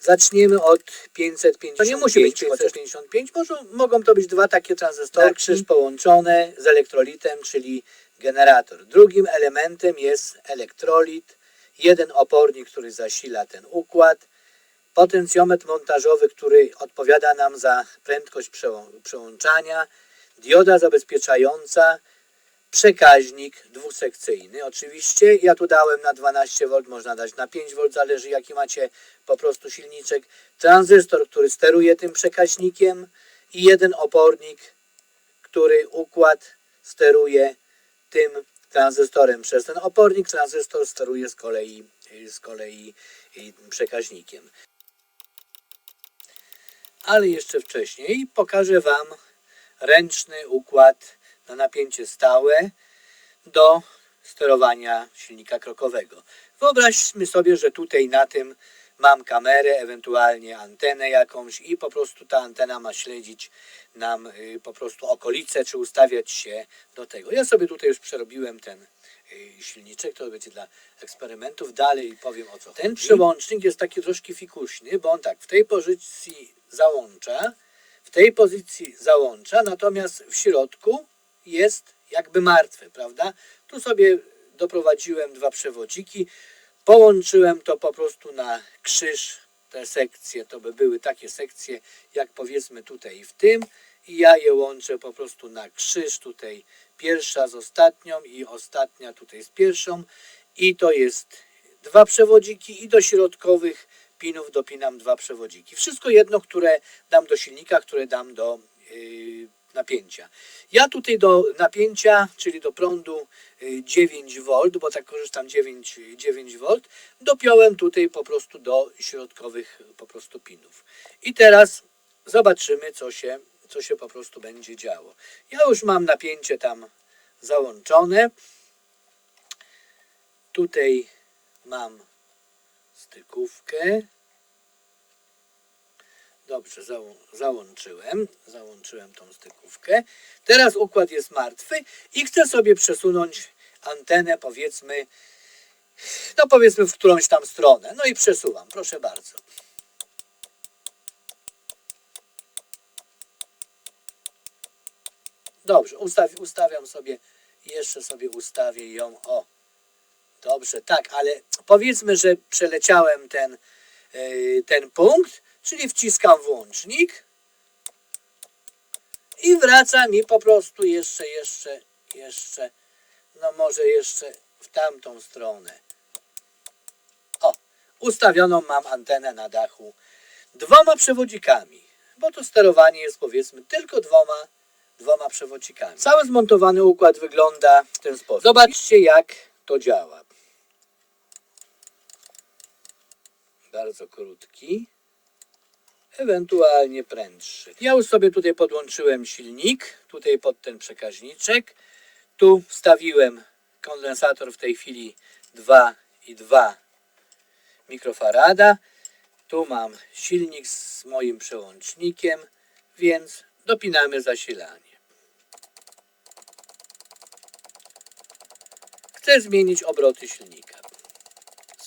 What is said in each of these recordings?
Zaczniemy od 555. To nie musi być 555, 555, może, mogą to być dwa takie tranzystory, Tak. krzyż połączone z elektrolitem, czyli generator. Drugim elementem jest elektrolit, jeden opornik, który zasila ten układ, potencjometr montażowy, który odpowiada nam za prędkość przełą- przełączania, dioda zabezpieczająca, przekaźnik dwusekcyjny. Oczywiście ja tu dałem na 12 V, można dać na 5 V, zależy jaki macie po prostu silniczek. Tranzystor, który steruje tym przekaźnikiem i jeden opornik, który układ steruje tym tranzystorem przez ten opornik. Tranzystor steruje z kolei, z kolei przekaźnikiem. Ale jeszcze wcześniej pokażę Wam ręczny układ na napięcie stałe do sterowania silnika krokowego. Wyobraźmy sobie, że tutaj na tym mam kamerę, ewentualnie antenę jakąś i po prostu ta antena ma śledzić nam y, po prostu okolice, czy ustawiać się do tego. Ja sobie tutaj już przerobiłem ten y, silniczek, to będzie dla eksperymentów. Dalej powiem o co. Ten przełącznik jest taki troszkę fikuśny, bo on tak w tej pozycji załącza, w tej pozycji załącza, natomiast w środku jest jakby martwy, prawda? Tu sobie doprowadziłem dwa przewodziki, połączyłem to po prostu na krzyż, te sekcje, to by były takie sekcje, jak powiedzmy tutaj w tym i ja je łączę po prostu na krzyż, tutaj pierwsza z ostatnią i ostatnia tutaj z pierwszą i to jest dwa przewodziki i do środkowych pinów dopinam dwa przewodziki. Wszystko jedno, które dam do silnika, które dam do yy, napięcia. Ja tutaj do napięcia, czyli do prądu yy, 9V, bo tak korzystam 9, 9V, dopiąłem tutaj po prostu do środkowych po prostu pinów. I teraz zobaczymy, co się, co się po prostu będzie działo. Ja już mam napięcie tam załączone. Tutaj mam stykówkę. Dobrze, załą- załączyłem. Załączyłem tą stykówkę. Teraz układ jest martwy i chcę sobie przesunąć antenę, powiedzmy, no powiedzmy w którąś tam stronę. No i przesuwam, proszę bardzo. Dobrze, ustaw, ustawiam sobie, jeszcze sobie ustawię ją, o, Dobrze, tak, ale powiedzmy, że przeleciałem ten, yy, ten punkt, czyli wciskam włącznik i wraca mi po prostu jeszcze, jeszcze, jeszcze, no może jeszcze w tamtą stronę. O, ustawioną mam antenę na dachu dwoma przewodzikami, bo to sterowanie jest powiedzmy tylko dwoma, dwoma przewodzikami. Cały zmontowany układ wygląda w ten sposób. Zobaczcie jak to działa. Bardzo krótki, ewentualnie prędszy. Ja już sobie tutaj podłączyłem silnik, tutaj pod ten przekaźniczek. Tu wstawiłem kondensator w tej chwili 2 i 2 mikrofarada. Tu mam silnik z moim przełącznikiem, więc dopinamy zasilanie. Chcę zmienić obroty silnika.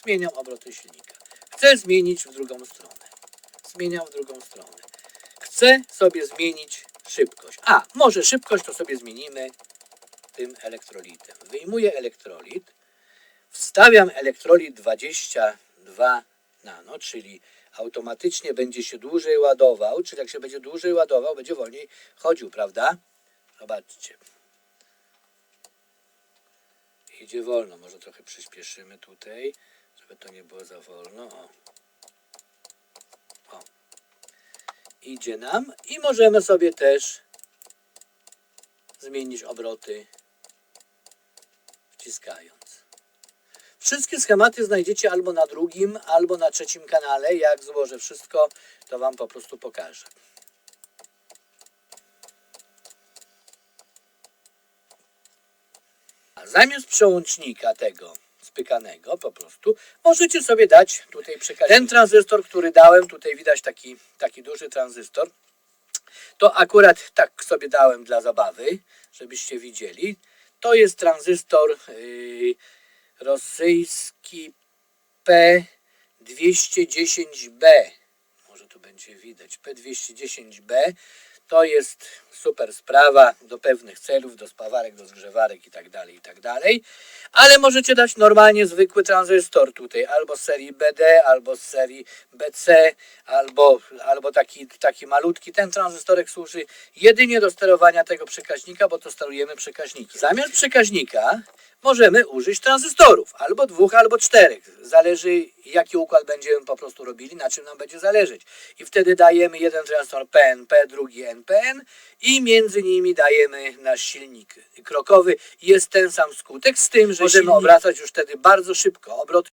Zmieniam obroty silnika. Chcę zmienić w drugą stronę. Zmieniam w drugą stronę. Chcę sobie zmienić szybkość. A, może szybkość to sobie zmienimy tym elektrolitem. Wyjmuję elektrolit. Wstawiam elektrolit 22 nano, czyli automatycznie będzie się dłużej ładował, czyli jak się będzie dłużej ładował, będzie wolniej chodził, prawda? Zobaczcie. Idzie wolno, może trochę przyspieszymy tutaj, żeby to nie było za wolno. O. Idzie nam i możemy sobie też zmienić obroty wciskając. Wszystkie schematy znajdziecie albo na drugim, albo na trzecim kanale. Jak złożę wszystko, to Wam po prostu pokażę. A zamiast przełącznika tego spykanego po prostu możecie sobie dać tutaj przekazać. Ten tranzystor, który dałem, tutaj widać taki, taki duży tranzystor. To akurat tak sobie dałem dla zabawy, żebyście widzieli. To jest tranzystor yy, rosyjski P210B. będzie widać. P210B to jest super sprawa do pewnych celów, do spawarek, do zgrzewarek i tak dalej, i tak dalej. Ale możecie dać normalnie zwykły tranzystor tutaj, albo z serii BD, albo z serii BC, albo, albo taki, taki malutki. Ten tranzystorek służy jedynie do sterowania tego przekaźnika, bo to sterujemy przekaźniki. Zamiast przekaźnika możemy użyć tranzystorów, albo dwóch, albo czterech. Zależy jaki układ będziemy po prostu robili, na czym nam będzie zależeć. I wtedy dajemy jeden tranzystor PNP, drugi NPN i między nimi dajemy nasz silnik krokowy. Jest ten sam skutek, z tym, że możemy obracać już wtedy bardzo szybko. Obroty